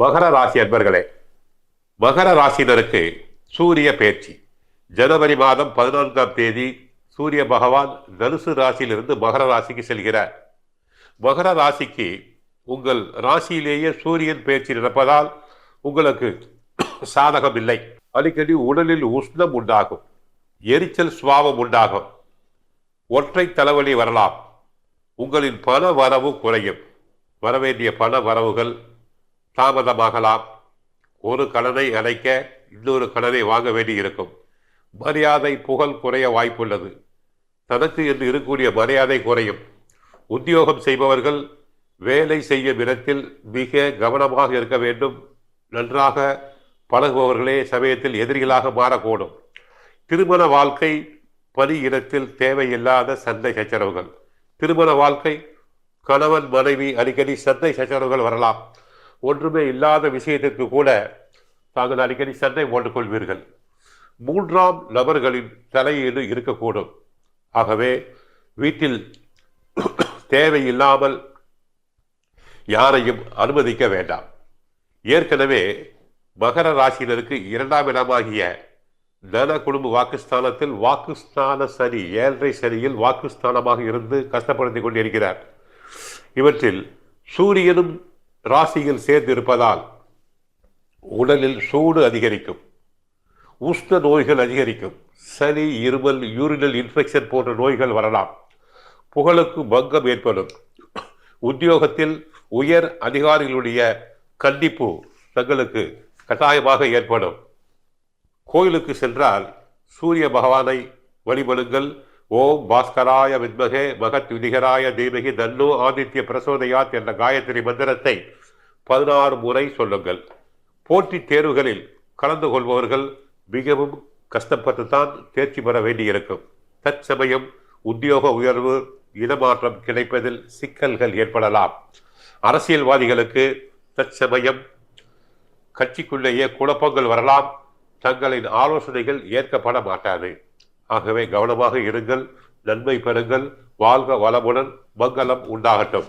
மகர ராசி அன்பர்களே மகர ராசினருக்கு சூரிய பேச்சு. ஜனவரி மாதம் பதினான்காம் தேதி சூரிய பகவான் தனுசு ராசியிலிருந்து மகர ராசிக்கு செல்கிறார். மகர ராசிக்கு உங்கள் ராசியிலேயே சூரியன் பேச்சு நடப்பதால் உங்களுக்கு சாதகம் இல்லை. அடிக்கடி உடலில் உஷ்ணம் உண்டாகும் எரிச்சல் சுவாபம் உண்டாகும். ஒற்றை தலைவலி வரலாம். உங்களின் பண வரவு குறையும். வரவேண்டிய பண வரவுகள் தாமதமாகலாம். ஒரு கடனை அடைக்க இன்னொரு கடனை வாங்க வேண்டியிருக்கும். மரியாதை புகழ் குறைய வாய்ப்புள்ளது. தனக்கு என்று இருக்கக்கூடிய மரியாதை குறையும். உத்தியோகம் செய்பவர்கள் வேலை செய்யும் இடத்தில் மிக கவனமாக இருக்க வேண்டும். நன்றாக பழகுபவர்களே சமயத்தில் எதிரிகளாக மாறக்கூடும். திருமண வாழ்க்கை பணி இடத்தில் தேவையில்லாத சண்டை சச்சரவுகள். திருமண வாழ்க்கை கணவன் மனைவி அடிக்கடி சண்டை சச்சரவுகள் வரலாம். ஒன்றுமே இல்லாத விஷயத்திற்கு கூட தாங்கள் அடிக்கடி சண்டை போட்டுக் கொள்வீர்கள். மூன்றாம் நபர்களின் தலையீடு இருக்கக்கூடும். ஆகவே வீட்டில் தேவையில்லாமல் யாரையும் அனுமதிக்க வேண்டாம். ஏற்கனவே மகர ராசியினருக்கு இரண்டாம் இடமாகிய தன குடும்ப வாக்குஸ்தானத்தில் வாக்குஸ்தான சனி ஏழரை சனியில் வாக்குஸ்தானமாக இருந்து கஷ்டப்படுத்திக் கொண்டிருக்கிறார். இவற்றில் சூரியனும் ராசியில் சேர்ந்து இருப்பதால் உடலில் சூடு அதிகரிக்கும் உஷ்ண நோய்கள் அதிகரிக்கும். சளி இருமல் யூரினல் இன்ஃபெக்ஷன் போன்ற நோய்கள் வரலாம். புகழுக்கு பங்கம் ஏற்படும். உத்தியோகத்தில் உயர் அதிகாரிகளுடைய கண்டிப்பு தங்களுக்கு கட்டாயமாக ஏற்படும். கோயிலுக்கு சென்றால் சூரிய பகவானை வழிபடுங்கள். ஓம் பாஸ்கராய வித்மகே மகத் விதிகராய தீமகி தன்னோ ஆதித்ய பிரசோதயாத் என்ற காயத்ரி மந்திரத்தை பதினாறு முறை சொல்லுங்கள். போட்டித் தேர்வுகளில் கலந்து கொள்பவர்கள் மிகவும் கஷ்டப்பட்டு தான் தேர்ச்சி பெற வேண்டியிருக்கும். தற்சமயம் உத்தியோக உயர்வு இடமாற்றம் கிடைப்பதில் சிக்கல்கள் ஏற்படலாம். அரசியல்வாதிகளுக்கு தற்சமயம் கட்சிக்குள்ளேயே குழப்பங்கள் வரலாம். தங்களின் ஆலோசனைகள் ஏற்கப்பட மாட்டாது. ஆகவே கவனமாக இருங்கள் நன்மை பெறுங்கள் வாழ்க வளமுடன் மங்களம் உண்டாகட்டும்.